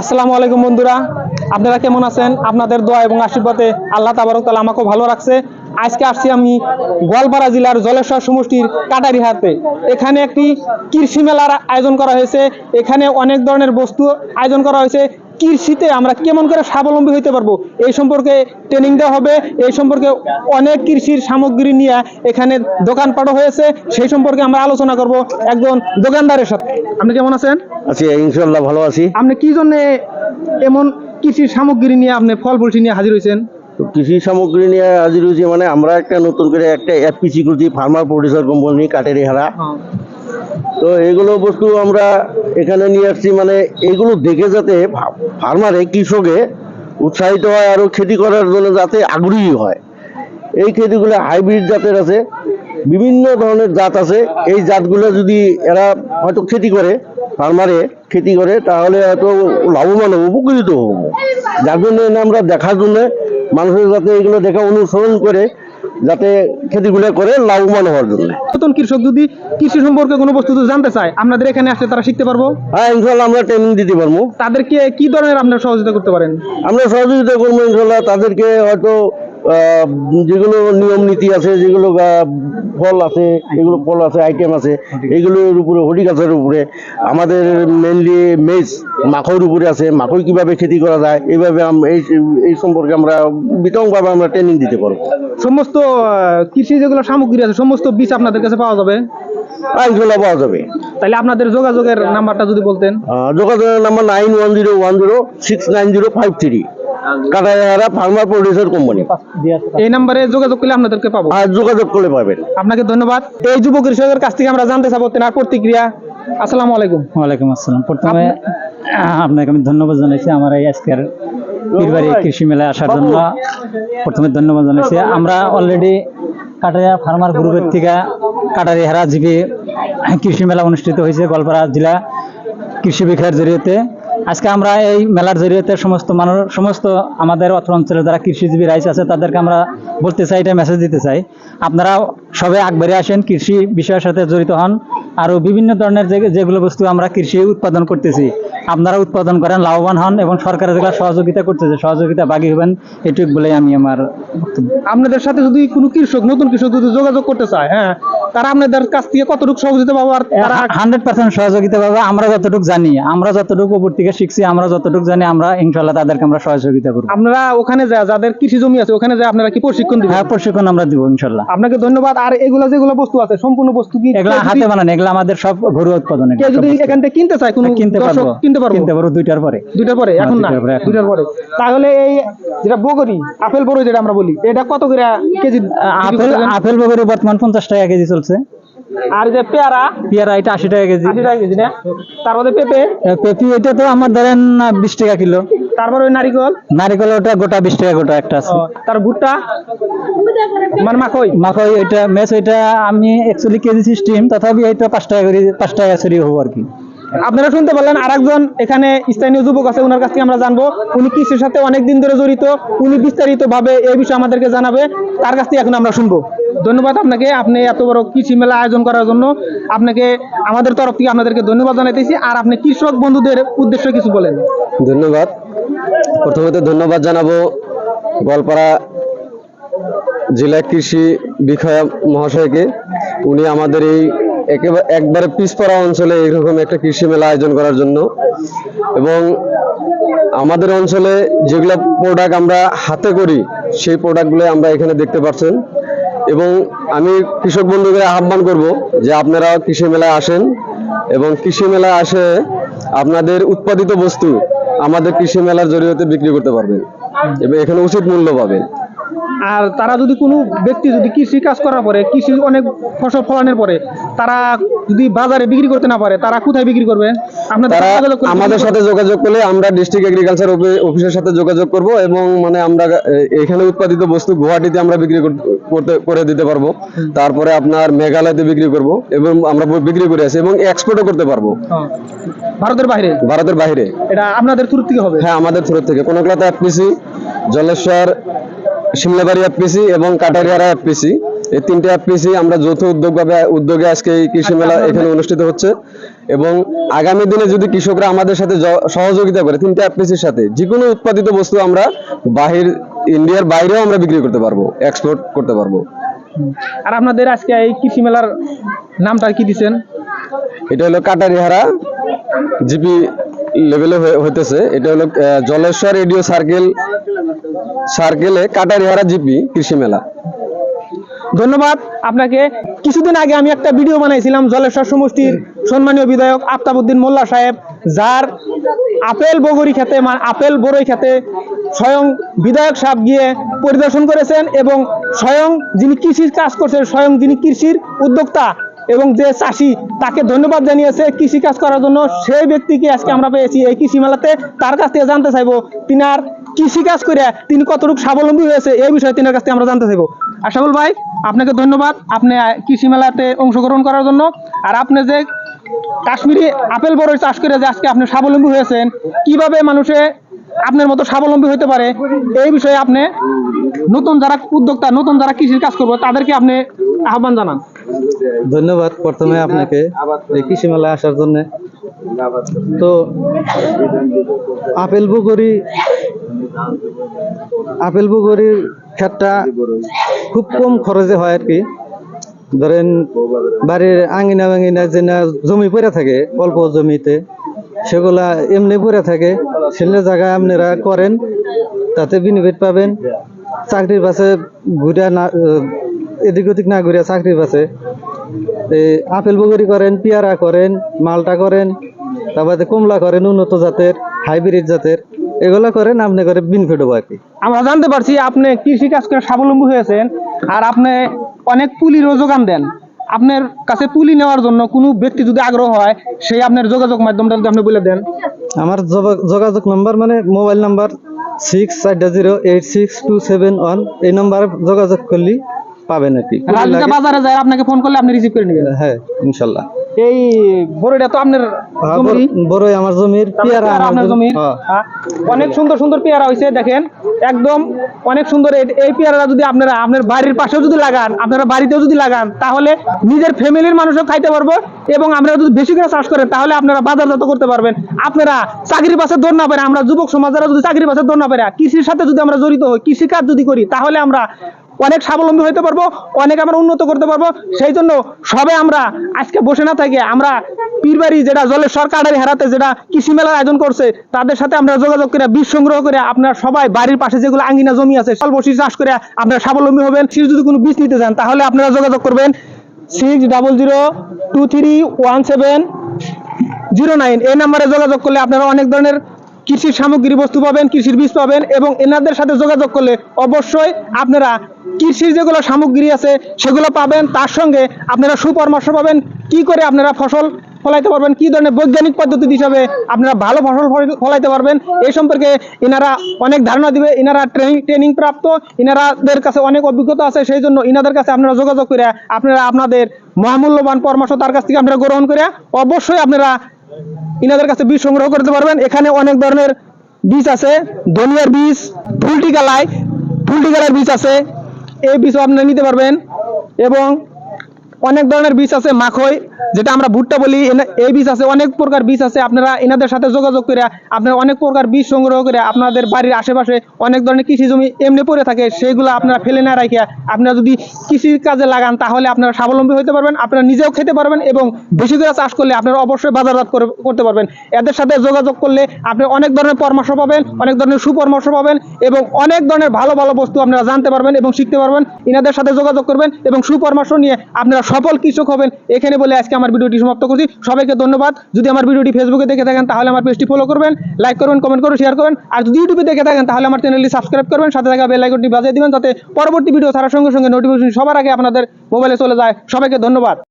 আসসালামু আলাইকুম বন্ধুরা। আপনারা কেমন আছেন? আপনাদের দোয়া এবং আশীর্বাদে আল্লাহ তাবারক তালা আমাকে ভালো রাখছে। আজকে আসছি আমি গোয়ালপাড়া জেলার জলেশ্বর সমষ্টির কাটারিহাতে। এখানে একটি কৃষি মেলার আয়োজন করা হয়েছে। এখানে অনেক ধরনের বস্তু আয়োজন করা হয়েছে। কৃষিতে আমরা কেমন করে স্বাবলম্বী হতে পারব? এই সম্পর্কে ট্রেনিং দেওয়া হবে। এই সম্পর্কে অনেক কৃষির সামগ্রী নিয়ে এখানে দোকানপাটও হয়েছে। সেই সম্পর্কে আমরা আলোচনা করব একজন দোকানদারের সাথে। আপনি কেমন আছেন? আছি ইনশাল্লাহ ভালো আছি। আপনি কি জন্য এমন কৃষির সামগ্রী নিয়ে আপনি ফল ফুলসি নিয়ে হাজির হয়েছেন? কৃষি সামগ্রী নিয়ে হাজির হয়েছি মানে আমরা একটা নতুন করে একটা এফপিসি করছি ফার্মার প্রডিউসার কোম্পানি কাটেরি হারা তো এগুলো বস্তু আমরা এখানে নিয়ে আসছি। মানে এগুলো দেখে যাতে ফার্মারে, কৃষকে উৎসাহিত হয় আরও খেতি করার জন্য যাতে আগ্রহী হয়। এই খেতিগুলো হাইব্রিড জাতের আছে, বিভিন্ন ধরনের জাত আছে। এই জাতগুলো যদি এরা হয়তো খেতি করে, ফার্মারে খেতি করে, তাহলে হয়তো লাভবান হব, উপকৃত হব। যার জন্য আমরা দেখার জন্য মানুষের যাতে এগুলো দেখা অনুসরণ করে যাতে খেতিগুলো করে লাভবান হওয়ার জন্য। নতুন কৃষক যদি কৃষি সম্পর্কে কোনো বস্তু জানতে চায় আপনাদের এখানে আসলে তারা শিখতে পারব? হ্যাঁ ইনশাল্লাহ আমরা ট্রেনিং দিতে পারব। তাদেরকে কি ধরনের আপনারা সহযোগিতা করতে পারেন? আমরা সহযোগিতা করব ইনশাল্লাহ তাদেরকে হয়তো যেগুলো নিয়ম নীতি আছে যেগুলো ফল আছে এগুলো ফল আছে আইটেম আছে এইগুলোর উপরে হর্টিকালচারের উপরে আমাদের মেনলি মেজ মাখইর উপরে আছে মাখই কীভাবে খেতি করা যায় এইভাবে এই এই সম্পর্কে আমরা বিতংভাবে আমরা ট্রেনিং দিতে পারব। সমস্ত কৃষি যেগুলো সামগ্রী আছে সমস্ত বীজ আপনাদের কাছে পাওয়া যাবে? আর পাওয়া যাবে। তাহলে আপনাদের যোগাযোগের নাম্বারটা যদি বলতেন। যোগাযোগের number nine one zero one zero six nine zero five three কাটায়ারা farmer producer company এই নাম্বারে যোগাযোগ করলে আপনাদেরকে পাবো। আর যোগাযোগ করলে পাবেন। আপনাকে ধন্যবাদ। এই যুব কৃষকের কাছ থেকে আমরা জানতে চাবো তেনার প্রতিক্রিয়া। আসসালামু আলাইকুম। ওয়ালাইকুম আসসালাম। প্রথমে আপনাকে আমি ধন্যবাদ জানাইছি আমার এই আজকের পীরবাড়ি কৃষি মেলায় আসার জন্য। প্রথমে ধন্যবাদ জানাইছি। আমরা অলরেডি কাটারিয়া ফার্মার গ্রুপের থেকে কাটারি হারা কৃষি মেলা অনুষ্ঠিত হয়েছে গোয়ালপাড়া জেলা কৃষি বিখার জড়িয়েতে। আজকে আমরা এই মেলার জরিয়তে সমস্ত মানুষ, সমস্ত আমাদের অত্র অঞ্চলে যারা কৃষিজীবী রাইস আছে, তাদেরকে আমরা বলতে চাই, এটা মেসেজ দিতে চাই। আপনারা সবে আগবাড়ি আসেন, কৃষি বিষয়ের সাথে জড়িত হন, আরও বিভিন্ন ধরনের যেগুলো বস্তু আমরা কৃষি উৎপাদন করতেছি। আপনারা উৎপাদন করেন লাভবান হন এবং সরকারের যেগুলো সহযোগিতা করতেছে সহযোগিতা বাগি হবেন এটুক বলে আমি আমার আপনাদের সাথে যদি কোনো কৃষক নতুন কৃষক যদি যোগাযোগ করতে চায় হ্যাঁ তারা আপনাদের কাছ থেকে কতটুকু সহযোগিতা পাবো আর তারা হান্ড্রেড পার্সেন্ট সহযোগিতা পাবে আমরা যতটুকু জানি আমরা যতটুকু উপর থেকে শিখছি আমরা যতটুকু জানি আমরা ইনশাল্লাহ তাদেরকে আমরা সহযোগিতা করব। আপনারা ওখানে যা যাদের কৃষি জমি আছে ওখানে যা আপনারা কি প্রশিক্ষণ দিবেন? হ্যাঁ প্রশিক্ষণ আমরা দিব ইনশাল্লাহ আপনাকে ধন্যবাদ। আর এগুলো যেগুলো বস্তু আছে সম্পূর্ণ বস্তু কি এগুলা হাতে বানানো এগুলো আমাদের সব ঘরোয়া উৎপাদন কেউ যদি এখান থেকে কিনতে চায় কোনো কিনতে দর্শক পারব। কিনতে পারব? কিনতে পারব দুইটার পরে। দুইটার পরে এখন না? দুইটার পরে, তাহলে এই যেটা বগরি আপেল বড় যেটা আমরা বলি এটা কত করে কেজি আপেল আপেল বগরি বর্তমান পঞ্চাশ টাকা কেজি চলছে। আর যে পেয়ারা? পেয়ারা এটা আশি টাকা কেজি। আশি টাকা কেজি না? তারপরে পেঁপে? পেঁপি এটা তো আমার ধরেন বিশ টাকা কিলো। তারপরে ওই নারিকল? নারিকল ওটা গোটা বিশ টাকা গোটা একটা আছে। তার ভুট্টা? মানে মাখই? মাখন এটা মেস ওইটা আমি অ্যাকচুয়ালি কেজি সিস্টেম তথাপি এটা পাঁচ টাকা করে পাঁচ টাকা সরি হব আর কি। আপনারা শুনতে পারলেন আরেকজন এখানে স্থানীয় যুবক আছে ওনার কাছ থেকে আমরা জানব। উনি কৃষির সাথে অনেক দিন ধরে জড়িত। উনি বিস্তারিত ভাবে এই বিষয়ে আমাদেরকে জানাবে। তার কাছ থেকে এখন আমরা শুনব। ধন্যবাদ আপনাকে। আপনি এত বড় কৃষি মেলা আয়োজন করার জন্য আপনাকে আমাদের তরফ থেকে আপনাদেরকে ধন্যবাদ জানাইতেছি। আর আপনি কৃষক বন্ধুদের উদ্দেশ্যে কিছু বলেন। ধন্যবাদ। প্রথমত ধন্যবাদ জানাব গোয়ালপাড়া জেলা কৃষি বিষয়া মহাশয়কে। উনি আমাদের এই একেবারে পিছপড়া অঞ্চলে এইরকম একটা কৃষি মেলা আয়োজন করার জন্য। এবং আমাদের অঞ্চলে যেগুলো প্রোডাক্ট আমরা হাতে করি, সেই প্রোডাক্টগুলো আমরা এখানে দেখতে পাচ্ছেন। এবং আমি কৃষক বন্ধুদের আহ্বান করব যে আপনারা কৃষি মেলায় আসেন এবং কৃষি মেলায় আসে আপনাদের উৎপাদিত বস্তু আমাদের কৃষি মেলার জরিয়তে বিক্রি করতে পারবেন। এবং এখানে উচিত মূল্য পাবেন। আর তারা যদি কোনো ব্যক্তি যদি কৃষি কাজ করার পরে কৃষি অনেক ফসল ফলানোর পরে তারা যদি বাজারে বিক্রি করতে না পারে তারা কোথায় বিক্রি করবে? তারা আমাদের সাথে যোগাযোগ করলে আমরা ডিস্ট্রিক্ট এগ্রিকালচার অফিসের সাথে যোগাযোগ করব এবং মানে আমরা এখানে উৎপাদিত বস্তু গুয়াহাটিতে আমরা বিক্রি কর- করতে করে দিতে পারব। তারপরে আপনার মেঘালয়তে বিক্রি করব এবং আমরা বিক্রি করে আসি এবং এক্সপোর্টও করতে পারব। ভারতের বাইরে? ভারতের বাইরে। এটা আপনাদের থ্রু থেকে হবে? হ্যাঁ আমাদের থ্রু থেকে। কোনকলাতা এফপিসি জলেশ্বর সিমলাবাড়ি এফপিসি এবং কাটারিয়ারা এফপিসি। এই তিনটে এফপিসি আমরা যৌথ উদ্যোগ ভাবে উদ্যোগে আজকে এই কৃষি মেলা এখানে অনুষ্ঠিত হচ্ছে। এবং আগামী দিনে যদি কৃষকরা আমাদের সাথে সহযোগিতা করে তিনটা অ্যাপ্রিসের সাথে যে কোনো উৎপাদিত বস্তু আমরা বাহির ইন্ডিয়ার বাইরেও আমরা বিক্রি করতে পারব এক্সপোর্ট করতে পারব। আর আপনাদের আজকে এই কৃষি মেলার নামটা কি দিচ্ছেন এটা হলো কাটারিহারা জিপি লেভেলে হইতেছে। এটা হলো জলেশ্বর রেডিও সার্কেল, সার্কেলে কাটারিহারা জিপি কৃষি মেলা। ধন্যবাদ। আপনাকে কিছুদিন আগে আমি একটা ভিডিও বানাইছিলাম জলেশ্বর সমষ্টির সম্মানীয় বিধায়ক আফতাবউদ্দিন মোল্লা সাহেব, যার আপেল বগরি খেতে মা- আপেল বড়ই খেতে স্বয়ং বিধায়ক সাহেব গিয়ে পরিদর্শন করেছেন এবং স্বয়ং যিনি কৃষির কাজ করছেন, স্বয়ং যিনি কৃষির উদ্যোক্তা এবং যে চাষি তাকে ধন্যবাদ জানিয়েছে কৃষি কাজ করার জন্য, সেই ব্যক্তিকে আজকে আমরা পেয়েছি এই কৃষি মেলাতে। তার কাছ থেকে জানতে চাইব তিনার কৃষি কাজ করে তিনি কতটুকু স্বাবলম্বী হয়েছে, এই বিষয়ে তিনার কাছ থেকে আমরা জানতে চাইব। আশাবুল ভাই, আপনাকে ধন্যবাদ, আপনি কৃষি মেলাতে অংশগ্রহণ করার জন্য। আর আপনি যে কাশ্মীরি আপেল বড়ই চাষ করে যে আজকে আপনি স্বাবলম্বী হয়েছেন, কীভাবে মানুষে আপনার মতো স্বাবলম্বী হতে পারে, এই বিষয়ে আপনি নতুন যারা উদ্যোক্তা, নতুন যারা কৃষির কাজ করবে, তাদেরকে আপনি আহ্বান জানান। ধন্যবাদ প্রথমে আপনাকে এই কৃষি মেলায় আসার জন্য। তো আপেল বুগরি, আপেল বুগরির ক্ষেতটা খুব কম খরচে হয় আর কি। ধরেন বাড়ির আঙিনা বাঙিনা যে না জমি পড়ে থাকে, অল্প জমিতে, সেগুলা এমনি পড়ে থাকে, সেগুলো জায়গায় আপনারা করেন, তাতে বেনিফিট পাবেন। চাকরির পাশে ঘুরে না এদিক ওদিক না ঘুরে চাকরির পাশে এই আপেল বগরি করেন পেয়ারা করেন মালটা করেন তারপরে কমলা করেন উন্নত জাতের হাইব্রিড জাতের এগুলা করেন আপনি করে বেনিফিট হব আর কি। আমরা জানতে পারছি আপনি কৃষি কাজ করে স্বাবলম্বী হয়েছেন আর আপনি অনেক পুলিরও যোগান দেন। আপনার কাছে পুলি নেওয়ার জন্য কোনো ব্যক্তি যদি আগ্রহ হয় সেই আপনার যোগাযোগ মাধ্যমটা যদি আপনি বলে দেন। আমার যোগাযোগ নাম্বার মানে মোবাইল নাম্বার সিক্স চারটা zero eight six two seven one এই নাম্বারে যোগাযোগ করলে। পাবেন আর কি। বাজারে যায় আপনাকে ফোন করলে আপনি রিসিভ করে নেবেন। হ্যাঁ ইনশাল্লাহ। এই বড়টা তো আপনার হ্যাঁ, বড়ই আমার জমির পেয়ারা আপনার জমি। হ্যাঁ। হ্যাঁ। অনেক সুন্দর সুন্দর পেয়ারা হয়েছে দেখেন। একদম অনেক সুন্দর এই- যদি আপনারা আপনার বাড়ির পাশেও যদি লাগান আপনারা বাড়িতেও যদি লাগান তাহলে নিজের ফ্যামিলির মানুষও খাইতে পারব এবং আপনারা যদি বেশি করে চাষ করেন তাহলে আপনারা বাজারজাত করতে পারবেন। আপনারা চাকরির পাশে দৌড় না পারে আমরা যুবক সমাজেরা যদি চাকরির পাশে দৌড় না পারে কৃষির সাথে যদি আমরা জড়িত হই কৃষিকাজ যদি করি তাহলে আমরা অনেক স্বাবলম্বী হতে পারব, অনেক আমরা উন্নত করতে পারব। সেই জন্য সবে আমরা আজকে বসে না থেকে আমরা পীরবাড়ি যেটা জলের সরকারের হেরাতে যেটা কৃষি মেলার আয়োজন করছে, তাদের সাথে আমরা যোগাযোগ করে বীজ সংগ্রহ করে আপনারা সবাই বাড়ির পাশে যেগুলো আঙ্গিনা জমি আছে স্বল্প শীষ চাষ করে আপনারা স্বাবলম্বী হবেন। শীষ যদি কোনো বীজ নিতে চান, তাহলে আপনারা যোগাযোগ করবেন six double zero two three one seven zero nine এই নাম্বারে যোগাযোগ করলে আপনারা অনেক ধরনের কৃষির সামগ্রী বস্তু পাবেন, কৃষির বীজ পাবেন এবং এনাদের সাথে যোগাযোগ করলে অবশ্যই আপনারা কৃষির যেগুলো সামগ্রী আছে সেগুলো পাবেন। তার সঙ্গে আপনারা সুপরামর্শ পাবেন, কি করে আপনারা ফসল ফলাইতে পারবেন, কি ধরনের বৈজ্ঞানিক পদ্ধতি হিসাবে আপনারা ভালো ফসল ফলাইতে পারবেন। এই সম্পর্কে এনারা অনেক ধারণা দিবে, এনারা ট্রেনিং ট্রেনিং প্রাপ্ত, এনারাদের কাছে অনেক অভিজ্ঞতা আছে, সেই জন্য এনাদের কাছে আপনারা যোগাযোগ করে আপনারা আপনাদের মহামূল্যবান পরামর্শ তার কাছ থেকে আপনারা গ্রহণ করে অবশ্যই আপনারা ইনাদের কাছে বীজ সংগ্রহ করতে পারবেন। এখানে অনেক ধরনের বীজ আছে। ধনিয়ার বীজ, ফুলটি গালাই ফুলটি গালার বীজ আছে। এই বীজও আপনি নিতে পারবেন। এবং অনেক ধরনের বীজ আছে, মাখই, যেটা আমরা ভুট্টা বলি এই বীজ আছে, অনেক প্রকার বীজ আছে। আপনারা এনাদের সাথে যোগাযোগ করে, আপনারা অনেক প্রকার বীজ সংগ্রহ করে, আপনাদের বাড়ির আশেপাশে অনেক ধরনের কৃষি জমি এমনি পড়ে থাকে সেইগুলো আপনারা ফেলে না রাখে, আপনারা যদি কৃষির কাজে লাগান, তাহলে আপনারা স্বাবলম্বী হতে পারবেন, আপনারা নিজেও খেতে পারবেন এবং বেশি করে চাষ করলে আপনারা অবশ্যই বাজারজাত করে- করতে পারবেন। এদের সাথে যোগাযোগ করলে আপনি অনেক ধরনের পরামর্শ পাবেন, অনেক ধরনের সুপরামর্শ পাবেন এবং অনেক ধরনের ভালো ভালো বস্তু আপনারা জানতে পারবেন এবং শিখতে পারবেন। এনাদের সাথে যোগাযোগ করবেন এবং সুপরামর্শ নিয়ে আপনারা সফল কৃষক হবেন, এখানে বলে আজকে আমার ভিডিওটি সমাপ্ত করছি। সবাইকে ধন্যবাদ। যদি আমার ভিডিওটি ফেসবুকে দেখে থাকেন, তাহলে আমার পেজটি ফলো করবেন লাইক করবেন কমেন্ট করবেন শেয়ার করবেন। আর যদি ইউটিউবে দেখে থাকেন, তাহলে আমার চ্যানেলটি সাবস্ক্রাইব করবেন, সাথে থাকা বেল আইকনটি বাজিয়ে দিবেন, যাতে পরবর্তী ভিডিও ছাড়ার সঙ্গে সঙ্গে নোটিফিকেশন সবার আগে আপনাদের মোবাইলে চলে যায়। সবাইকে ধন্যবাদ।